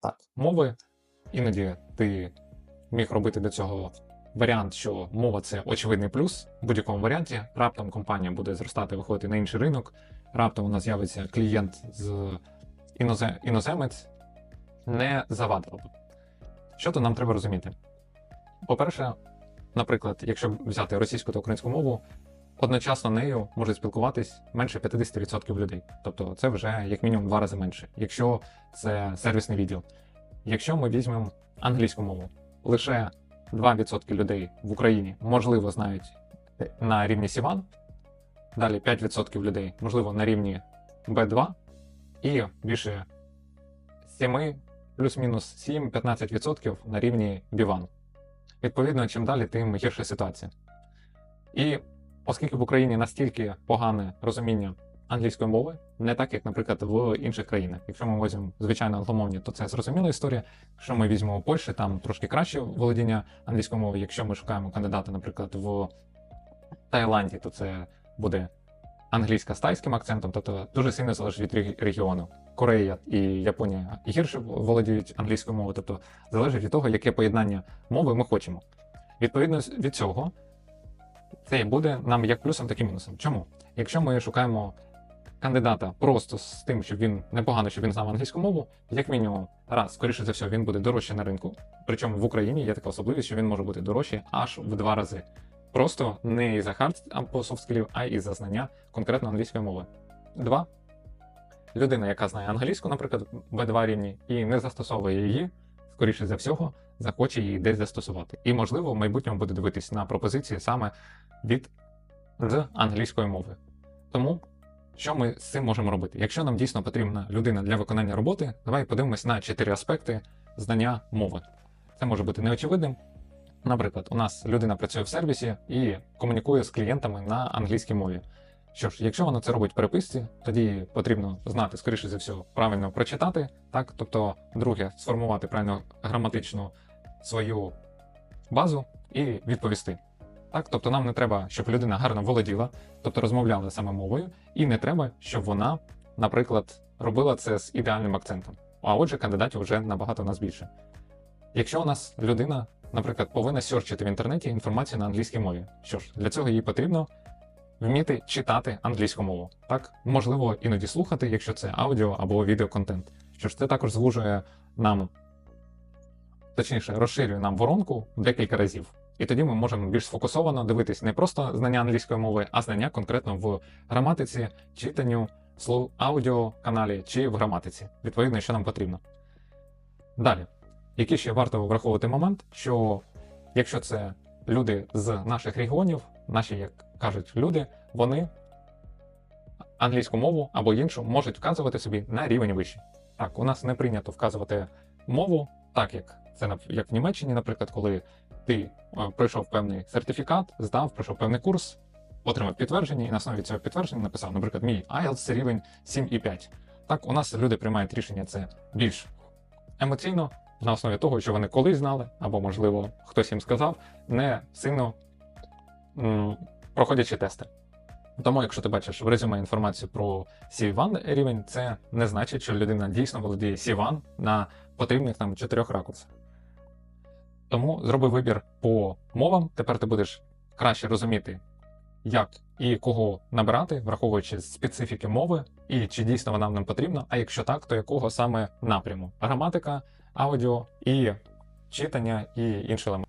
Так, мови. Іноді ти міг робити до цього варіант, що мова це очевидний плюс в будь-якому варіанті. Раптом компанія буде зростати, виходити на інший ринок. Раптом у нас з'явиться клієнт з інозе... іноземець, не завадило б. Що то нам треба розуміти? По-перше, наприклад, якщо взяти російську та українську мову, одночасно нею може спілкуватись менше 50% людей. Тобто це вже як мінімум два рази менше, якщо це сервісний відділ. Якщо ми візьмемо англійську мову, лише 2% людей в Україні можливо знають на рівні C1, далі 5% людей, можливо, на рівні B2, і більше 7, плюс-мінус 7-15% на рівні B1. Відповідно, чим далі, тим гірша ситуація. І оскільки в Україні настільки погане розуміння англійської мови, не так, як, наприклад, в інших країнах. Якщо ми візьмемо звичайно англомовні, то це зрозуміла історія. Якщо ми візьмемо Польщу, там трошки краще володіння англійської мови. Якщо ми шукаємо кандидата, наприклад, в Таїланді, то це буде англійська з тайським акцентом, тобто дуже сильно залежить від рег- регіону. Корея і Японія гірше володіють англійською мовою, тобто залежить від того, яке поєднання мови ми хочемо. Відповідно від цього, це і буде нам як плюсом, так і мінусом. Чому? Якщо ми шукаємо кандидата просто з тим, щоб він непогано, щоб він знав англійську мову, як мінімум, раз, скоріше за все, він буде дорожче на ринку. Причому в Україні є така особливість, що він може бути дорожчий аж в два рази. Просто не із-за хард або софт скілів, а із за знання конкретно англійської мови. Два. Людина, яка знає англійську, наприклад, в 2 рівні, і не застосовує її, скоріше за всього, захоче її десь застосувати. І, можливо, в майбутньому буде дивитись на пропозиції саме від з англійської мови. Тому що ми з цим можемо робити? Якщо нам дійсно потрібна людина для виконання роботи, давай подивимось на чотири аспекти знання мови. Це може бути неочевидним. Наприклад, у нас людина працює в сервісі і комунікує з клієнтами на англійській мові. Що ж, якщо вона це робить в переписці, тоді потрібно знати, скоріше за все, правильно прочитати, так, тобто, друге, сформувати правильно граматичну свою базу і відповісти. Так, тобто нам не треба, щоб людина гарно володіла, тобто розмовляла саме мовою, і не треба, щоб вона, наприклад, робила це з ідеальним акцентом. А отже, кандидатів вже набагато нас більше. Якщо у нас людина, наприклад, повинна сьорчити в інтернеті інформацію на англійській мові, що ж, для цього їй потрібно вміти читати англійську мову. Так, можливо, іноді слухати, якщо це аудіо або відеоконтент. Що ж, це також звужує нам, точніше, розширює нам воронку декілька разів. І тоді ми можемо більш сфокусовано дивитись не просто знання англійської мови, а знання конкретно в граматиці, читанню, слов, аудіоканалі чи в граматиці. Відповідно, що нам потрібно. Далі, який ще варто враховувати момент, що якщо це люди з наших регіонів, наші, як кажуть, люди, вони англійську мову або іншу можуть вказувати собі на рівень вище. Так, у нас не прийнято вказувати мову, так як це як в Німеччині, наприклад, коли ти е, пройшов певний сертифікат, здав, пройшов певний курс, отримав підтвердження, і на основі цього підтвердження написав, наприклад, мій IELTS рівень 7,5. Так, у нас люди приймають рішення це більш емоційно, на основі того, що вони колись знали, або, можливо, хтось їм сказав, не сильно проходячи тести. Тому, якщо ти бачиш в резюме інформацію про C1 рівень, це не значить, що людина дійсно володіє C1 на потрібних нам чотирьох ракурсах. Тому зроби вибір по мовам. Тепер ти будеш краще розуміти, як і кого набирати, враховуючи специфіки мови, і чи дійсно вона нам потрібна, а якщо так, то якого саме напряму: граматика, аудіо і читання і інші елементи.